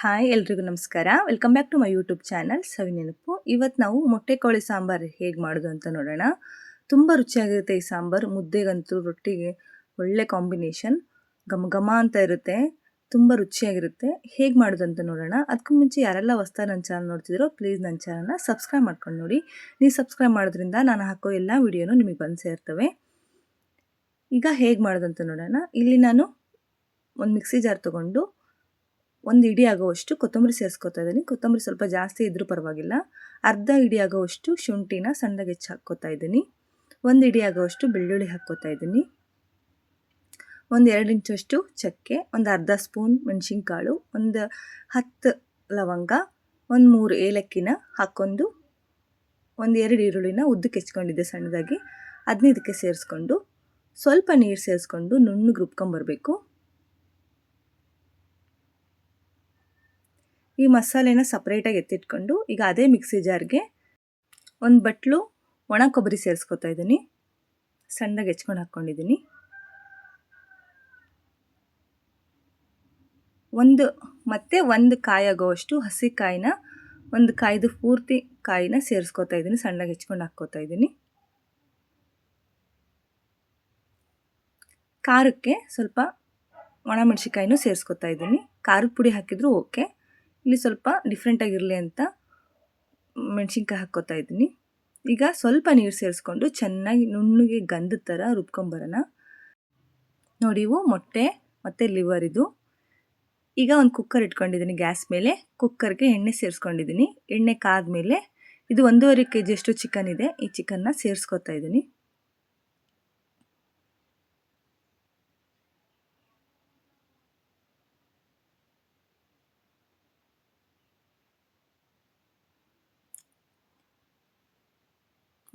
Hi ಎಲ್ರಿಗೂ ನಮಸ್ಕಾರ. Welcome back to my YouTube channel Savi Nenapu. ಇವತ್ತು ನಾವು ಮೊಟ್ಟೆ ಕೋಳಿ ಸಾಂಬಾರು ಹೇಗೆ ಮಾಡೋದು ಅಂತ ನೋಡೋಣ. ತುಂಬ ರುಚಿಯಾಗಿರುತ್ತೆ ಈ ಸಾಂಬಾರು. ಮುದ್ದೆಗಂತೂ ರೊಟ್ಟಿಗೆ ಒಳ್ಳೆ ಕಾಂಬಿನೇಷನ್ ಘಮ ಘಮ ಅಂತ ಇರುತ್ತೆ. ತುಂಬ ರುಚಿಯಾಗಿರುತ್ತೆ. ಹೇಗೆ ಮಾಡೋದು ಅಂತ ನೋಡೋಣ. ಅದಕ್ಕೂ ಮುಂಚೆ ಯಾರೆಲ್ಲ ಹೊಸ್ತಾ ನನ್ನ ಚಾನಲ್ ನೋಡ್ತಿದ್ರೋ ಪ್ಲೀಸ್ ನನ್ನ ಚಾನಲ್ನ ಸಬ್ಸ್ಕ್ರೈಬ್ ಮಾಡ್ಕೊಂಡು ನೋಡಿ. ನೀವು ಸಬ್ಸ್ಕ್ರೈಬ್ ಮಾಡೋದ್ರಿಂದ ನಾನು ಹಾಕೋ ಎಲ್ಲ ವಿಡಿಯೋನು ನಿಮಗೆ ಬಂದು ಸೇರ್ತವೆ. ಈಗ ಹೇಗೆ ಮಾಡೋದಂತ ನೋಡೋಣ. ಇಲ್ಲಿ ನಾನು ಒಂದು ಮಿಕ್ಸಿ ಜಾರ್ ತೊಗೊಂಡು ಒಂದು ಇಡಿ ಆಗೋವಷ್ಟು ಕೊತ್ತಂಬರಿ ಸೇರಿಸ್ಕೊತಾ ಇದ್ದೀನಿ ಕೊತ್ತಂಬರಿ ಸ್ವಲ್ಪ ಜಾಸ್ತಿ ಇದ್ದರೂ ಪರವಾಗಿಲ್ಲ. ಅರ್ಧ ಇಡಿ ಆಗೋವಷ್ಟು ಶುಂಠಿನ ಸಣ್ಣಗೆ ಹೆಚ್ಚು ಹಾಕ್ಕೋತಾ ಇದ್ದೀನಿ ಒಂದು ಇಡಿ ಆಗೋವಷ್ಟು ಬೆಳ್ಳುಳ್ಳಿ ಹಾಕ್ಕೋತಾ ಇದ್ದೀನಿ ಒಂದು ಎರಡು ಇಂಚಷ್ಟು ಚಕ್ಕೆ, ಒಂದು ಅರ್ಧ ಸ್ಪೂನ್ ಮೆಣಸಿನ್ಕಾಳು, ಒಂದು ಹತ್ತು ಲವಂಗ, ಒಂದು ಮೂರು ಏಲಕ್ಕಿನ ಹಾಕ್ಕೊಂಡು ಒಂದು ಎರಡು ಈರುಳ್ಳಿನ ಉದ್ದಕ್ಕೆ ಹೆಚ್ಕೊಂಡಿದ್ದೆ ಸಣ್ಣದಾಗಿ. ಅದನ್ನ ಸೇರಿಸ್ಕೊಂಡು ಸ್ವಲ್ಪ ನೀರು ಸೇರಿಸ್ಕೊಂಡು ನುಣ್ಣಗೆ ರುಬ್ಕೊಂಬರ್ಬೇಕು. ಈ ಮಸಾಲೆನ ಸಪ್ರೇಟಾಗಿ ಎತ್ತಿಟ್ಕೊಂಡು ಈಗ ಅದೇ ಮಿಕ್ಸಿ ಜಾರ್ಗೆ ಒಂದು ಬಟ್ಲು ಒಣ ಕೊಬ್ಬರಿ ಸೇರಿಸ್ಕೊತಾ ಇದ್ದೀನಿ. ಸಣ್ಣಗೆ ಹೆಚ್ಕೊಂಡು ಹಾಕ್ಕೊಂಡಿದ್ದೀನಿ. ಒಂದು ಮತ್ತೆ ಒಂದು ಕಾಯಾಗೋವಷ್ಟು ಹಸಿ ಕಾಯಿನ ಒಂದು ಕಾಯ್ದು ಪೂರ್ತಿ ಕಾಯಿನ ಸೇರಿಸ್ಕೊತಾ ಇದ್ದೀನಿ. ಸಣ್ಣಗೆ ಹೆಚ್ಕೊಂಡು ಹಾಕ್ಕೋತಾ ಇದ್ದೀನಿ. ಖಾರಕ್ಕೆ ಸ್ವಲ್ಪ ಒಣಮೆಣ್ಸಿಕಾಯಿನೂ ಸೇರಿಸ್ಕೊತಾ ಇದ್ದೀನಿ. ಖಾರದ ಪುಡಿ ಹಾಕಿದರೂ ಓಕೆ. ಇಲ್ಲಿ ಸ್ವಲ್ಪ ಡಿಫ್ರೆಂಟಾಗಿರಲಿ ಅಂತ ಮೆಣಸಿನ್ಕಾಯಿ ಹಾಕ್ಕೋತಾ ಇದ್ದೀನಿ. ಈಗ ಸ್ವಲ್ಪ ನೀರು ಸೇರಿಸ್ಕೊಂಡು ಚೆನ್ನಾಗಿ ನುಣ್ಣಗೆ ಗಂಧದ ಥರ ರುಬ್ಕೊಂಬರೋಣ. ನೋಡಿ, ಇವು ಮೊಟ್ಟೆ ಮತ್ತು ಲಿವರ್ ಇದು. ಈಗ ಒಂದು ಕುಕ್ಕರ್ ಇಟ್ಕೊಂಡಿದ್ದೀನಿ ಗ್ಯಾಸ್ ಮೇಲೆ. ಕುಕ್ಕರ್ಗೆ ಎಣ್ಣೆ ಸೇರಿಸ್ಕೊಂಡಿದ್ದೀನಿ. ಎಣ್ಣೆ ಕಾದ ಮೇಲೆ ಇದು ಒಂದೂವರೆ ಕೆ ಜಿಯಷ್ಟು ಚಿಕನ್ ಇದೆ. ಈ ಚಿಕನ್ನ ಸೇರಿಸ್ಕೊತಾ ಇದ್ದೀನಿ.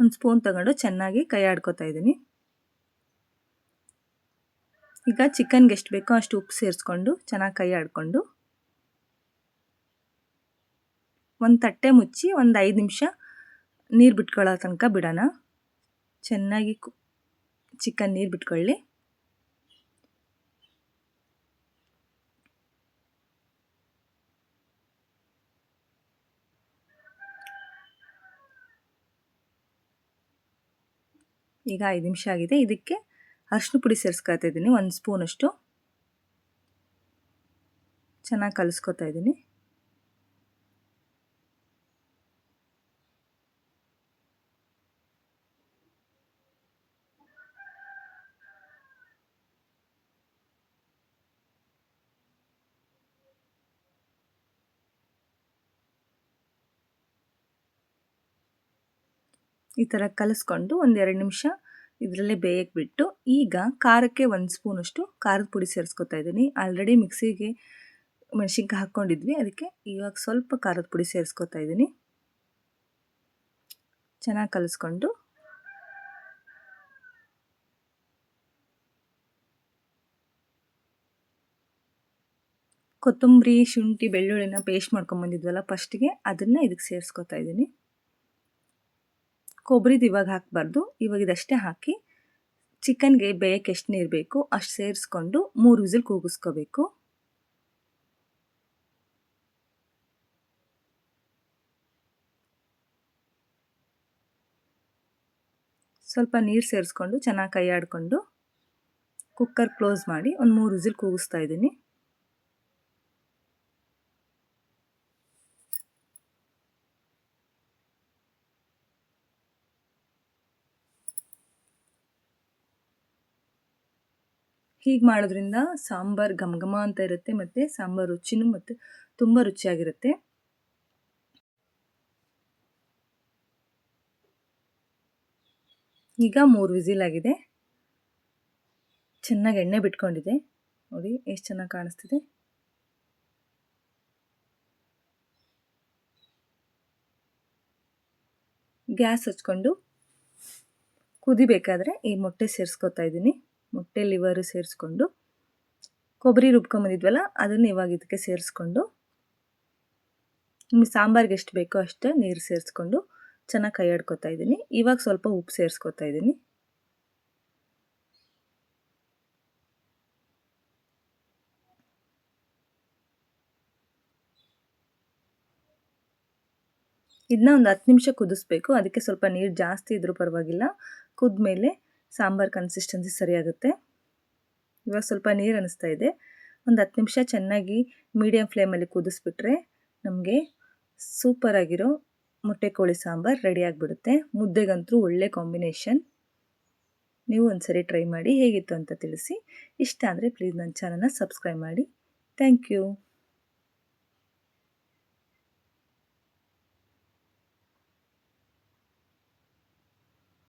ಒಂದು ಸ್ಪೂನ್ ತಗೊಂಡು ಚೆನ್ನಾಗಿ ಕೈ ಆಡ್ಕೊತಾ ಇದ್ದೀನಿ. ಈಗ ಚಿಕನ್ಗೆ ಎಷ್ಟು ಬೇಕೋ ಅಷ್ಟು ಉಪ್ಪು ಸೇರಿಸ್ಕೊಂಡು ಚೆನ್ನಾಗಿ ಕೈ ಆಡಿಕೊಂಡು ಒಂದು ತಟ್ಟೆ ಮುಚ್ಚಿ ಒಂದು ಐದು ನಿಮಿಷ ನೀರು ಬಿಟ್ಕೊಳ್ಳೋ ತನಕ ಬಿಡೋಣ. ಚೆನ್ನಾಗಿ ಚಿಕನ್ ನೀರು ಬಿಟ್ಕೊಳ್ಳಿ. ಈಗ ಐದು ನಿಮಿಷ ಆಗಿದೆ. ಇದಕ್ಕೆ ಅರಿಶಿನ ಪುಡಿ ಸೇರಿಸ್ಕೊತಾ ಇದ್ದೀನಿ. ಒಂದು ಸ್ಪೂನಷ್ಟು. ಚೆನ್ನಾಗಿ ಕಲಿಸ್ಕೊತಾ ಇದ್ದೀನಿ. ಈ ಥರ ಕಲಿಸ್ಕೊಂಡು ಒಂದೆರಡು ನಿಮಿಷ ಇದರಲ್ಲೇ ಬೇಯಕ್ಕೆ ಬಿಟ್ಟು ಈಗ ಖಾರಕ್ಕೆ ಒಂದು ಸ್ಪೂನಷ್ಟು ಖಾರದ ಪುಡಿ ಸೇರಿಸ್ಕೊತಾ ಇದ್ದೀನಿ. ಆಲ್ರೆಡಿ ಮಿಕ್ಸಿಗೆ ಮೆಣಸಿನ್ಕಾಯಿ ಹಾಕ್ಕೊಂಡಿದ್ವಿ. ಅದಕ್ಕೆ ಇವಾಗ ಸ್ವಲ್ಪ ಖಾರದ ಪುಡಿ ಸೇರಿಸ್ಕೊತಾ ಇದ್ದೀನಿ. ಚೆನ್ನಾಗಿ ಕಲಿಸ್ಕೊಂಡು ಕೊತ್ತಂಬರಿ, ಶುಂಠಿ, ಬೆಳ್ಳುಳ್ಳಿನ ಪೇಸ್ಟ್ ಮಾಡ್ಕೊಂಬಂದಿದ್ವಲ್ಲ ಫಸ್ಟಿಗೆ ಅದನ್ನು ಇದಕ್ಕೆ ಸೇರಿಸ್ಕೊತಾ ಇದ್ದೀನಿ. ಕೊಬ್ಬರಿದು ಇವಾಗ ಹಾಕಬಾರ್ದು. ಇವಾಗ ಇದಷ್ಟೇ ಹಾಕಿ ಚಿಕನ್ಗೆ ಬೇಯಕ್ಕೆ ಎಷ್ಟು ನೀರು ಬೇಕು ಅಷ್ಟು ಸೇರಿಸ್ಕೊಂಡು ಮೂರು ವಿಸಿಲ್ ಕೂಗಿಸ್ಕೋಬೇಕು. ಸ್ವಲ್ಪ ನೀರು ಸೇರಿಸ್ಕೊಂಡು ಚೆನ್ನಾಗಿ ಕೈ ಆಡಿಕೊಂಡು ಕುಕ್ಕರ್ ಕ್ಲೋಸ್ ಮಾಡಿ ಒಂದು ಮೂರು ವಿಸಿಲ್ ಕೂಗಿಸ್ತಾ ಇದ್ದೀನಿ. ಹೀಗೆ ಮಾಡೋದ್ರಿಂದ ಸಾಂಬಾರು ಘಮ ಘಮ ಅಂತ ಇರುತ್ತೆ ಮತ್ತು ಸಾಂಬಾರು ರುಚಿನೂ ಮತ್ತು ತುಂಬ ರುಚಿಯಾಗಿರುತ್ತೆ. ಈಗ ಮೂರು ವಿಸಿಲ್ ಆಗಿದೆ. ಚೆನ್ನಾಗಿ ಎಣ್ಣೆ ಬಿಟ್ಕೊಂಡಿದೆ. ನೋಡಿ ಎಷ್ಟು ಚೆನ್ನಾಗಿ ಕಾಣಿಸ್ತಿದೆ. ಗ್ಯಾಸ್ ಹಚ್ಕೊಂಡು ಕುದಿಬೇಕಾದ್ರೆ ಈ ಮೊಟ್ಟೆ ಸೇರಿಸ್ಕೊತಾ ಇದ್ದೀನಿ. ಮೊಟ್ಟೆ ಲಿವರು ಸೇರಿಸ್ಕೊಂಡು, ಕೊಬ್ಬರಿ ರುಬ್ಕೊಂಬಂದಿದ್ವಲ್ಲ ಅದನ್ನು ಇವಾಗ ಇದಕ್ಕೆ ಸೇರಿಸ್ಕೊಂಡು, ನಿಮ್ಗೆ ಸಾಂಬಾರ್ಗೆ ಎಷ್ಟು ಬೇಕೋ ಅಷ್ಟೇ ನೀರು ಸೇರಿಸ್ಕೊಂಡು ಚೆನ್ನಾಗಿ ಕೈ ಇದ್ದೀನಿ. ಇವಾಗ ಸ್ವಲ್ಪ ಉಪ್ಪು ಸೇರಿಸ್ಕೊತಾ ಇದ್ದೀನಿ. ಇದನ್ನ ಒಂದು ಹತ್ತು ನಿಮಿಷ ಕುದಿಸ್ಬೇಕು. ಅದಕ್ಕೆ ಸ್ವಲ್ಪ ನೀರು ಜಾಸ್ತಿ ಇದ್ರೂ ಪರವಾಗಿಲ್ಲ. ಕುದ್ದ ಮೇಲೆ ಸಾಂಬಾರು ಕನ್ಸಿಸ್ಟೆನ್ಸಿ ಸರಿಯಾಗುತ್ತೆ ಇವಾಗ ಸ್ವಲ್ಪ ನೀರು ಅನಿಸ್ತಾ ಇದೆ. ಒಂದು ಹತ್ತು ನಿಮಿಷ ಚೆನ್ನಾಗಿ ಮೀಡಿಯಮ್ ಫ್ಲೇಮಲ್ಲಿ ಕುದಿಸ್ಬಿಟ್ರೆ ನಮಗೆ ಸೂಪರಾಗಿರೋ ಮೊಟ್ಟೆ ಕೋಳಿ ಸಾಂಬಾರು ರೆಡಿ ಆಗಿಬಿಡುತ್ತೆ. ಮುದ್ದೆಗಂತೂ ಒಳ್ಳೆ ಕಾಂಬಿನೇಷನ್ ನೀವು ಒಂದ್ಸರಿ ಟ್ರೈ ಮಾಡಿ ಹೇಗಿತ್ತು ಅಂತ ತಿಳಿಸಿ. ಇಷ್ಟ ಅಂದರೆ ಪ್ಲೀಸ್ ನನ್ನ ಚಾನಲ್ನ ಸಬ್ಸ್ಕ್ರೈಬ್ ಮಾಡಿ. Thank you